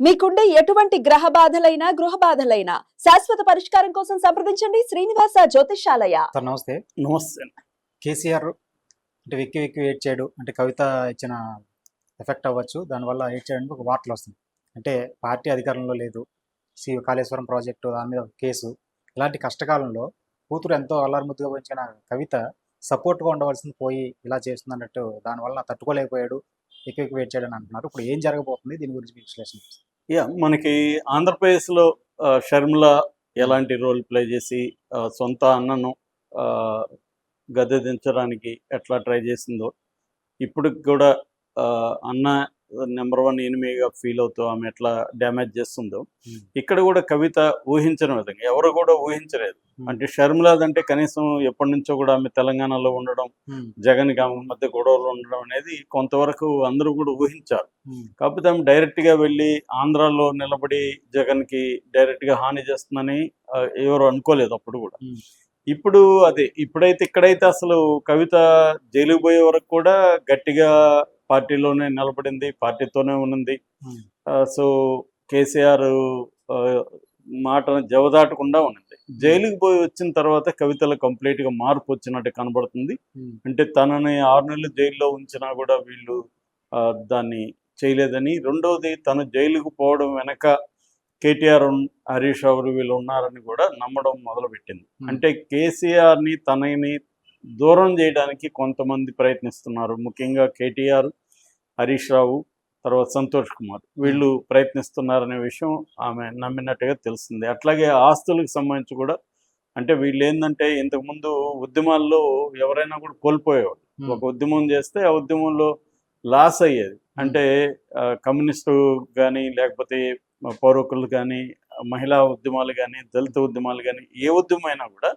మీకుండే ఎటువంటి గ్రహ బాధలైనా గృహ బాధలైనా శాశ్వత పరిష్కారం కోసం సంప్రదించండి శ్రీనివాస జ్యోతిషాలయ. సార్ నమస్తే. నమస్తే. కేసీఆర్ అంటే వెక్కి వెక్కి ఏడ్ చేయడు. అంటే కవిత ఇచ్చిన ఎఫెక్ట్ అవ్వచ్చు. దానివల్ల ఏడ్ చేయడానికి ఒక వార్తలు వస్తుంది అంటే పార్టీ అధికారంలో లేదు. సి కాళేశ్వరం ప్రాజెక్టు దాని మీద ఒక కేసు. ఇలాంటి కష్టకాలంలో కూతురు ఎంతో అల్లారుముద్దుగా పెంచిన కవిత సపోర్ట్గా ఉండవలసింది పోయి ఇలా చేస్తుంది అన్నట్టు దానివల్ల తట్టుకోలేకపోయాడు. ఎక్కువ చేయడం అంటున్నారు. ఇప్పుడు ఏం జరగబోతుంది? దీని గురించి విశ్లేషణ యా మనకి ఆంధ్రప్రదేశ్లో ఆ, షర్మిల ఎలాంటి రోల్ ప్లే చేసి ఆ, సొంత అన్నను ఆ, గద్దె దించడానికి ఎట్లా ట్రై చేసిందో ఇప్పుడు కూడా ఆ, అన్న నెంబర్ వన్ ఎనిమిగా ఫీల్ అవుతూ ఆమె ఎట్లా డ్యామేజ్ చేస్తుందో. ఇక్కడ కూడా కవిత ఊహించిన విధంగా ఎవరు కూడా ఊహించలేదు. అంటే షర్మిలాదంటే కనీసం ఎప్పటి నుంచో కూడా ఆమె తెలంగాణలో ఉండడం జగన్ ఆమె మధ్య గొడవలు ఉండడం అనేది కొంతవరకు అందరూ కూడా ఊహించారు. కాకపోతే ఆమె డైరెక్ట్గా వెళ్ళి ఆంధ్రాలో నిలబడి జగన్కి డైరెక్ట్గా హాని చేస్తుందని ఎవరు అనుకోలేదు అప్పుడు కూడా. ఇప్పుడు అదే ఇప్పుడైతే ఇక్కడైతే అసలు కవిత జైలుకు పోయే వరకు కూడా గట్టిగా పార్టీలోనే నిలబడింది పార్టీతోనే ఉన్నది. సో కేసీఆర్ ఆ, మాటను జవదాటకుండా ఉన్నది. జైలుకి పోయి వచ్చిన తర్వాత కవితలో కంప్లీట్గా మార్పు వచ్చినట్టు కనబడుతుంది. అంటే తనని ఆరు నెలలు జైల్లో ఉంచినా కూడా వీళ్ళు దాన్ని చేయలేదని. రెండవది తను జైలుకు పోవడం వెనక కేటీఆర్ హరీష్ రావు వీళ్ళు ఉన్నారని కూడా నమ్మడం మొదలుపెట్టింది. అంటే కేసీఆర్ని తనని దూరం చేయడానికి కొంతమంది ప్రయత్నిస్తున్నారు. ముఖ్యంగా కేటీఆర్ హరీష్ రావు తర్వాత సంతోష్ కుమార్. వీళ్ళు ప్రయత్నిస్తున్నారనే విషయం ఆమె నమ్మినట్టుగా తెలిసింది అట్లాగే ఆస్తులకు సంబంధించి కూడా అంటే వీళ్ళు ఏంటంటే ఇంతకుముందు ఉద్యమాల్లో ఎవరైనా కూడా కోల్పోయేవాళ్ళు. ఒక ఉద్యమం చేస్తే ఆ ఉద్యమంలో లాస్ అయ్యేది. అంటే కమ్యూనిస్టు కానీ లేకపోతే పౌరకులు కానీ మహిళా ఉద్యమాలు కానీ దళిత ఉద్యమాలు కానీ ఏ ఉద్యమం అయినా కూడా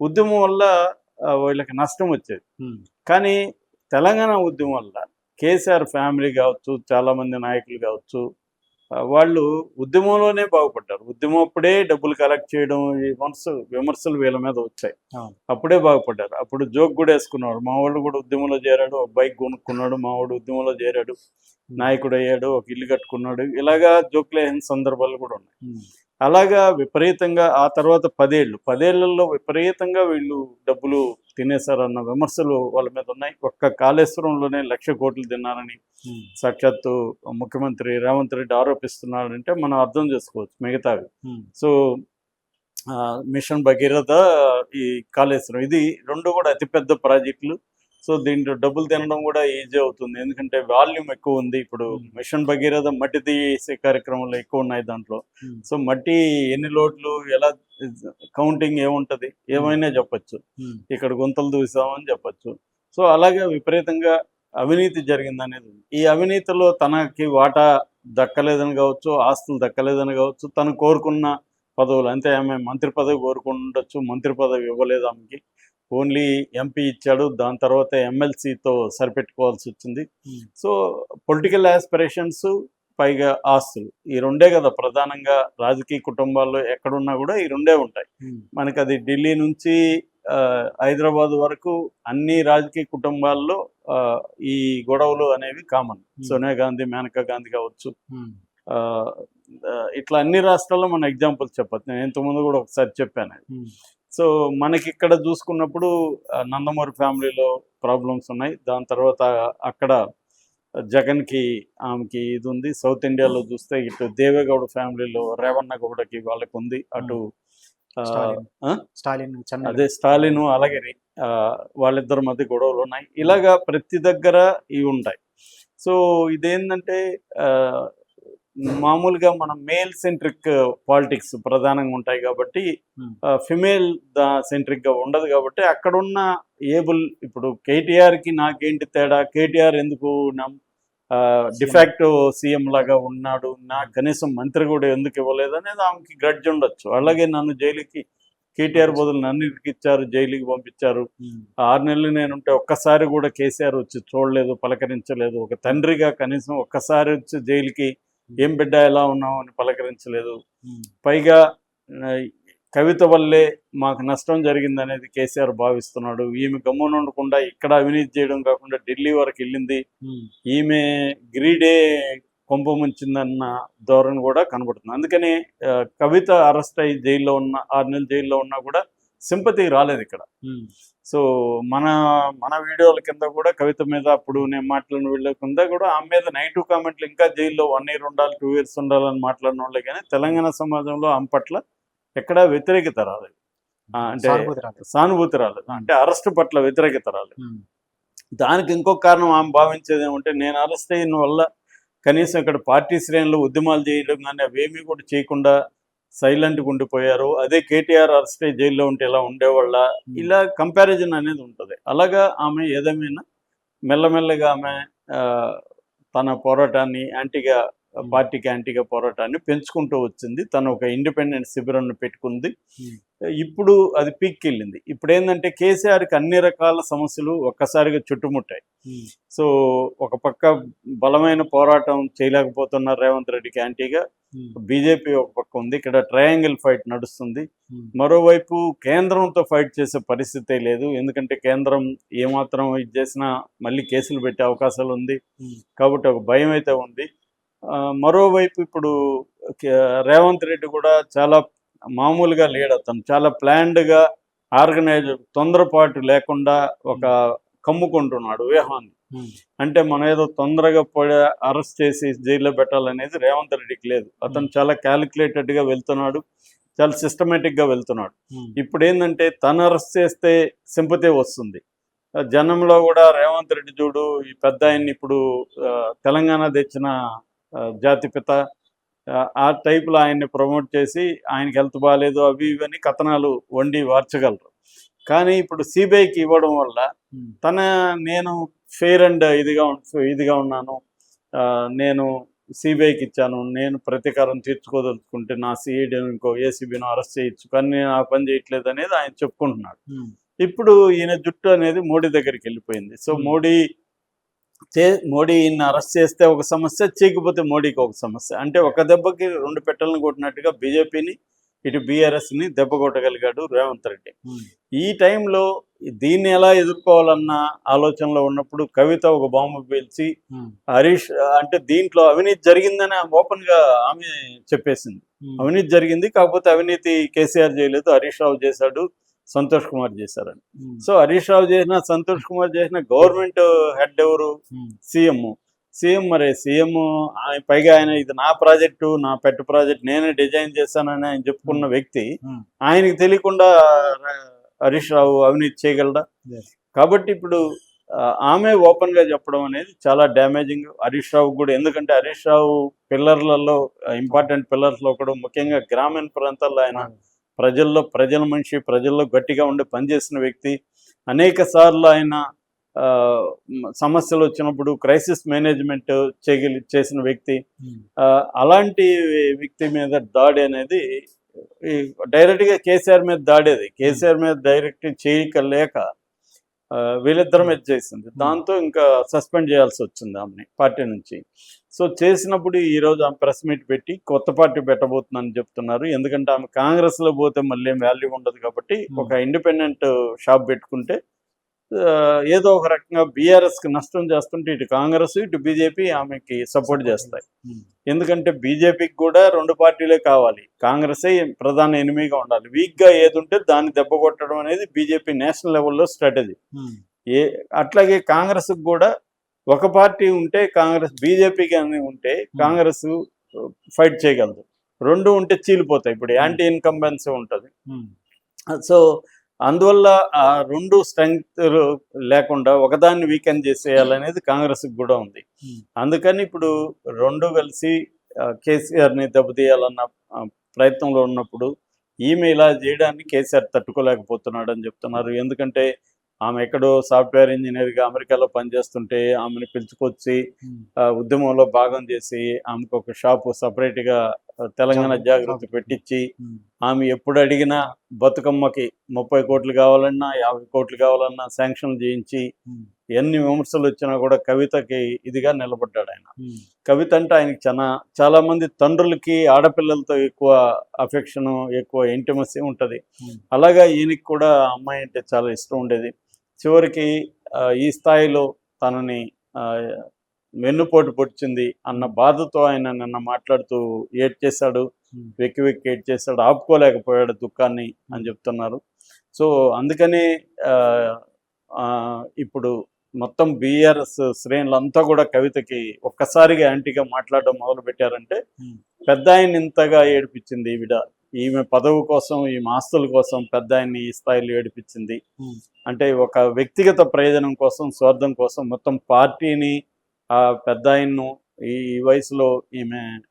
ఉద్యమం వల్ల వీళ్ళకి నష్టం వచ్చేది. కానీ తెలంగాణ ఉద్యమం వల్ల కేసీఆర్ ఫ్యామిలీ కావచ్చు చాలా మంది నాయకులు కావచ్చు వాళ్ళు ఉద్యమంలోనే బాగుపడ్డారు. ఉద్యమం అప్పుడే డబ్బులు కలెక్ట్ చేయడం ఈ విమర్శ విమర్శలు వీళ్ళ మీద వచ్చాయి. అప్పుడే బాగుపడ్డారు. అప్పుడు జోక్ కూడా వేసుకున్నాడు మా వాడు కూడా ఉద్యమంలో చేరాడు ఒక బైక్ కొనుక్కున్నాడు మా వాడు ఉద్యమంలో చేరాడు నాయకుడు అయ్యాడు ఒక ఇల్లు కట్టుకున్నాడు. ఇలాగా జోక్లు వేసిన సందర్భాలు కూడా ఉన్నాయి. అలాగా విపరీతంగా ఆ తర్వాత పదేళ్ళు. పదేళ్ళలో విపరీతంగా వీళ్ళు డబ్బులు తినేశారన్న విమర్శలు వాళ్ళ మీద ఉన్నాయి. ఒక్క కాళేశ్వరంలోనే లక్ష కోట్లు తిన్నారని సాక్షాత్తు ముఖ్యమంత్రి రేవంత్ రెడ్డి ఆరోపిస్తున్నాడంటే మనం అర్థం చేసుకోవచ్చు మిగతావి. సో మిషన్ భగీరథ ఈ కాళేశ్వరం ఇది రెండు కూడా అతిపెద్ద ప్రాజెక్టులు. సో దీంట్లో డబ్బులు తినడం కూడా ఈజీ అవుతుంది. ఎందుకంటే వాల్యూమ్ ఎక్కువ ఉంది. ఇప్పుడు Hmm. మిషన్ భగీరథ మట్టి తీసే కార్యక్రమాలు ఎక్కువ ఉన్నాయి దాంట్లో. సో మట్టి ఎన్ని లోట్లు ఎలా కౌంటింగ్ ఏముంటది? ఏమైనా చెప్పొచ్చు. ఇక్కడ గుంతలు దూసామని చెప్పొచ్చు. సో అలాగే విపరీతంగా అవినీతి జరిగింది అనేది ఉంది. ఈ అవినీతిలో తనకి వాటా దక్కలేదని కావచ్చు ఆస్తులు దక్కలేదని కావచ్చు తను కోరుకున్న పదవులు అంటే ఆమె మంత్రి పదవి కోరుకుండొచ్చు మంత్రి పదవి ఇవ్వలేదు ఆమెకి. ఓన్లీ ఎంపీ ఇచ్చాడు దాని తర్వాత ఎమ్మెల్సీతో సరిపెట్టుకోవాల్సి వచ్చింది. సో పొలిటికల్ ఆస్పిరేషన్స్ పైగా ఆస్తులు ఈ రెండే కదా ప్రధానంగా రాజకీయ కుటుంబాల్లో ఎక్కడున్నా కూడా ఈ రెండే ఉంటాయి. మనకి అది ఢిల్లీ నుంచి హైదరాబాద్ వరకు అన్ని రాజకీయ కుటుంబాల్లో ఈ గొడవలు అనేవి కామన్. సోనియా గాంధీ మేనకా గాంధీ కావచ్చు. ఇట్లా అన్ని రాష్ట్రాల్లో మన ఎగ్జాంపుల్ చెప్పచ్చు. నేను ఇంతకుముందు కూడా ఒకసారి చెప్పాను. సో మనకి ఇక్కడ చూసుకున్నప్పుడు నందమూరి ఫ్యామిలీలో ప్రాబ్లమ్స్ ఉన్నాయి. దాని తర్వాత అక్కడ జగన్కి ఆమెకి ఇది ఉంది సౌత్ ఇండియాలో చూస్తే ఇటు దేవేగౌడ ఫ్యామిలీలో రేవన్న గౌడకి వాళ్ళకి ఉంది అటు ఆ, స్టాలిన్. అదే స్టాలిన్ అలాగే వాళ్ళిద్దరి మధ్య గొడవలు ఉన్నాయి. ఇలాగా ప్రతి దగ్గర ఇవి ఉంటాయి. సో ఇదేంటంటే ఆ, మామూలుగా మనం మేల్ సెంట్రిక్ పాలిటిక్స్ ప్రధానంగా ఉంటాయి కాబట్టి Hmm. ఫిమేల్ దా సెంట్రిక్గా ఉండదు కాబట్టి అక్కడున్న ఏబుల్ ఇప్పుడు కేటీఆర్కి నాకేంటి తేడా? కేటీఆర్ ఎందుకు డిఫాక్టో సీఎం. లాగా ఉన్నాడు నా కనీసం మంత్రి కూడా ఎందుకు ఇవ్వలేదు అనేది ఆమెకి గ్రడ్జ్ ఉండొచ్చు. అలాగే నన్ను జైలుకి కేటీఆర్ బదులు నన్ను ఇరికిచ్చారు జైలుకి పంపించారు. ఆరు నెలలు నేనుంటే ఒక్కసారి కూడా కేసీఆర్ వచ్చి చూడలేదు పలకరించలేదు. ఒక తండ్రిగా కనీసం ఒక్కసారి వచ్చి జైలుకి ఏం బిడ్డ ఎలా ఉన్నావు? అని పలకరించలేదు. పైగా కవిత వల్లే మాకు నష్టం జరిగింది అనేది కేసీఆర్ భావిస్తున్నాడు. ఈమె గమ్మున ఉండకుండా ఇక్కడ అవినీతి చేయడం కాకుండా ఢిల్లీ వరకు వెళ్ళింది. ఈమె గ్రీడే కొంప ముంచిందన్న ధోరణి కూడా కనబడుతుంది. అందుకని కవిత అరెస్ట్ అయ్యి జైల్లో ఉన్న ఆరు నెలలు జైల్లో ఉన్నా కూడా సింపతి రాలేదు ఇక్కడ. సో మన మన వీడియోల కింద కూడా కవిత మీద అప్పుడు నేను మాట్లాడిన వీళ్ళ కింద కూడా ఆమె మీద నెగిటివ్ కామెంట్లు ఇంకా జైల్లో వన్ ఇయర్ ఉండాలి టూ ఇయర్స్ ఉండాలని మాట్లాడిన వాళ్ళే కానీ తెలంగాణ సమాజంలో ఆమె పట్ల ఎక్కడా వ్యతిరేకత రాలేదు. అంటే సానుభూతి రాలేదు. అంటే అరెస్ట్ పట్ల వ్యతిరేకత రాలేదు. దానికి ఇంకొక కారణం ఆమె భావించేది ఏమంటే నేను అరెస్ట్ అయిన వల్ల కనీసం ఇక్కడ పార్టీ శ్రేణులు ఉద్యమాలు చేయడం కానీ అవేమీ కూడా చేయకుండా సైలెంట్గా ఉండిపోయారు. అదే కేటీఆర్ అరెస్ట్ జైల్లో ఉంటే ఇలా ఉండేవాళ్ళ? ఇలా కంపారిజన్ అనేది ఉంటుంది. అలాగా ఆమె ఏదేమైనా మెల్లమెల్లగా ఆమె ఆ, తన పోరాటాన్ని యాంటీగా పార్టీకి యాంటీగా పోరాటాన్ని పెంచుకుంటూ వచ్చింది. తను ఒక ఇండిపెండెంట్ శిబిరాన్ని పెట్టుకుంది. Hmm. ఇప్పుడు అది పీక్కి వెళ్ళింది ఇప్పుడు ఏంటంటే కేసీఆర్కి అన్ని రకాల సమస్యలు ఒక్కసారిగా చుట్టుముట్టాయి. ఉమ్, సో ఒక పక్క బలమైన పోరాటం చేయలేకపోతున్నారు రేవంత్ రెడ్డికి యాంటీగా బీజేపీ ఒక పక్క ఉంది. ఇక్కడ ట్రయాంగిల్ ఫైట్ నడుస్తుంది. మరోవైపు కేంద్రంతో ఫైట్ చేసే పరిస్థితే లేదు. ఎందుకంటే కేంద్రం ఏమాత్రం ఇది చేసినా మళ్ళీ కేసులు పెట్టే అవకాశాలు ఉంది. కాబట్టి ఒక భయం అయితే ఉంది. మరోవైపు ఇప్పుడు రేవంత్ రెడ్డి కూడా చాలా మామూలుగా లేడు అతను. చాలా ప్లాన్డ్గా ఆర్గనైజ్ తొందరపాటు లేకుండా ఒక కమ్ముకుంటున్నాడు వ్యూహాన్ని. అంటే మనం ఏదో తొందరగా పోయి అరెస్ట్ చేసి జైల్లో పెట్టాలనేది రేవంత్ రెడ్డికి లేదు. అతను చాలా క్యాలిక్యులేటెడ్గా వెళ్తున్నాడు. చాలా సిస్టమేటిక్గా వెళ్తున్నాడు. ఇప్పుడు ఏంటంటే తను అరెస్ట్ చేస్తే సింపతి వస్తుంది. జనంలో కూడా రేవంత్ రెడ్డి చూడు ఈ పెద్ద ఆయన్ని ఇప్పుడు తెలంగాణ తెచ్చిన జాతిపిత ఆ, టైపులో ఆయన్ని ప్రమోట్ చేసి ఆయనకి హెల్త్ బాగాలేదు అవి ఇవన్నీ కథనాలు వండి వార్చగలరు. కానీ ఇప్పుడు సిబిఐకి ఇవ్వడం వల్ల తన నేను ఫెయిర్ అండ్ ఇదిగా ఇదిగా ఉన్నాను నేను సిబిఐకి ఇచ్చాను నేను ప్రతీకారం తీర్చుకోదలుచుకుంటే నా సిఐడి ఇంకో ఏసీబీను అరెస్ట్ చేయొచ్చు కానీ నేను ఆ పని చేయట్లేదు అనేది ఆయన చెప్పుకుంటున్నాడు. ఇప్పుడు ఈయన జుట్టు అనేది మోడీ దగ్గరికి వెళ్ళిపోయింది. సో. మోడీ చే మోడీ ఈయన అరెస్ట్ చేస్తే ఒక సమస్య చేయకపోతే మోడీకి ఒక సమస్య. అంటే ఒక దెబ్బకి రెండు పెట్టెలను కొట్టినట్టుగా బీజేపీని ఇటు బీఆర్ఎస్ని దెబ్బ కొట్టగలిగాడు రేవంత్ రెడ్డి. ఈ టైంలో దీన్ని ఎలా ఎదుర్కోవాలన్న ఆలోచనలో ఉన్నప్పుడు కవిత ఒక బాంబు పేల్చి హరీష్ అంటే దీంట్లో అవినీతి జరిగిందని ఓపెన్గా ఆమె చెప్పేసింది. అవినీతి జరిగింది కాకపోతే అవినీతి కేసీఆర్ చేయలేదు హరీష్ రావు చేశాడు. సంతోష్ కుమార్ చేశారని. ఉమ్, సో హరీష్ రావు చేసిన సంతోష్ కుమార్ చేసిన గవర్నమెంట్ హెడ్ ఎవరు? Um, CM. సీఎం మరి సీఎం ఆయన పైగా ఆయన ఇది నా ప్రాజెక్టు నా పెట్ ప్రాజెక్ట్ నేనే డిజైన్ చేశానని ఆయన చెప్పుకున్న వ్యక్తి. ఉమ్, ఆయనకి తెలియకుండా హరీష్ రావు అవినీతి చేయగలడా. కాబట్టి ఇప్పుడు ఆమె ఓపెన్గా చెప్పడం అనేది చాలా డ్యామేజింగ్. హరీష్ రావు కూడా ఎందుకంటే హరీష్ రావు పిల్లర్లలో ఇంపార్టెంట్ పిల్లర్స్లో కూడా ముఖ్యంగా గ్రామీణ ప్రాంతాల్లో ఆయన ప్రజల్లో ప్రజల మనిషి ప్రజల్లో గట్టిగా ఉండి పనిచేసిన వ్యక్తి. అనేక సార్లు ఆయన సమస్యలు వచ్చినప్పుడు క్రైసిస్ మేనేజ్మెంట్ చేయగలి చేసిన వ్యక్తి. అలాంటి వ్యక్తి మీద దాడి అనేది డైరెక్ట్గా కేసీఆర్ మీద దాడేది. కేసీఆర్ మీద డైరెక్ట్ చేయకలేక వీళ్ళిద్దరి మీద చేసింది. దాంతో ఇంకా సస్పెండ్ చేయాల్సి వచ్చింది ఆమెని పార్టీ నుంచి. సో చేసినప్పుడు ఈ రోజు ఆమె ప్రెస్ మీట్ పెట్టి కొత్త పార్టీ పెట్టబోతుందని చెప్తున్నారు. ఎందుకంటే ఆమె కాంగ్రెస్లో పోతే మళ్ళీ ఏం వాల్యూ ఉండదు కాబట్టి ఒక ఇండిపెండెంట్ షాప్ పెట్టుకుంటే ఏదో ఒక రకంగా బీఆర్ఎస్కి నష్టం చేస్తుంటే ఇటు కాంగ్రెస్ ఇటు బీజేపీ ఆమెకి సపోర్ట్ చేస్తాయి. ఉమ్, ఎందుకంటే బీజేపీకి కూడా రెండు పార్టీలే కావాలి. కాంగ్రెసే ప్రధాన ఎనిమిగా ఉండాలి. వీక్గా ఏది ఉంటే దాన్ని దెబ్బ కొట్టడం అనేది బీజేపీ నేషనల్ లెవెల్లో స్ట్రాటజీ. ఉమ్, ఏ అట్లాగే కాంగ్రెస్ కూడా ఒక పార్టీ ఉంటే కాంగ్రెస్ బీజేపీ కానీ ఉంటే కాంగ్రెస్ ఫైట్ చేయగలదు. రెండు ఉంటే చీలిపోతాయి. ఇప్పుడు యాంటీ ఇన్కంబెన్సీ ఉంటుంది. సో అందువల్ల ఆ రెండు స్ట్రెంగ్త్ లేకుండా ఒకదాన్ని వీకెన్ చేసేయాలనేది కాంగ్రెస్ కూడా ఉంది. అందుకని ఇప్పుడు రెండు కలిసి కేసీఆర్ని దెబ్బతీయాలన్న ప్రయత్నంలో ఉన్నప్పుడు ఈమె ఇలా చేయడాన్ని కేసీఆర్ తట్టుకోలేకపోతున్నాడు అని చెప్తున్నారు. ఎందుకంటే ఆమె ఎక్కడో సాఫ్ట్వేర్ ఇంజనీర్గా అమెరికాలో పనిచేస్తుంటే ఆమెను పిలుచుకొచ్చి ఆ, ఉద్యమంలో భాగం చేసి ఆమెకు ఒక షాపు సపరేట్గా తెలంగాణ జాగ్రత్త. పెట్టించి ఉమ్, ఆమె ఎప్పుడు అడిగినా బతుకమ్మకి ముప్పై కోట్లు కావాలన్నా యాభై కోట్లు కావాలన్నా శాంక్షన్ చేయించి ఉమ్, ఎన్ని విమర్శలు వచ్చినా కూడా కవితకి ఇదిగా నిలబడ్డాడు ఆయన. కవిత అంటే ఆయనకి చాలా చాలా మంది తండ్రులకి ఆడపిల్లలతో ఎక్కువ అఫెక్షన్ ఎక్కువ ఇంటిమసీ ఉంటుంది. అలాగా ఈయనకి కూడా అమ్మాయి అంటే చాలా ఇష్టం ఉండేది. చివరికి ఈ స్థాయిలో తనని వెన్నుపోటు పొడిచింది అన్న బాధతో ఆయన నిన్న మాట్లాడుతూ ఏడ్ చేశాడు వెక్కి వెక్కి ఏడ్ చేశాడు ఆపుకోలేకపోయాడు దుఃఖాన్ని అని చెప్తున్నారు. సో అందుకని ఇప్పుడు మొత్తం బీఆర్ఎస్ శ్రేణులంతా కూడా కవితకి ఒక్కసారిగా యాంటీగా మాట్లాడడం మొదలు పెట్టారంటే పెద్ద ఆయన ఇంతగా ఏడిపించింది ఈవిడ. ఈమె పదవి కోసం ఈమె ఆస్తుల కోసం పెద్ద ఆయన్ని ఈ స్థాయిలో ఏడిపించింది. అంటే ఒక వ్యక్తిగత ప్రయోజనం కోసం స్వార్థం కోసం మొత్తం పార్టీని ఆ పెద్ద ఆయన్ను ఈ ఈ వయసులో ఈమె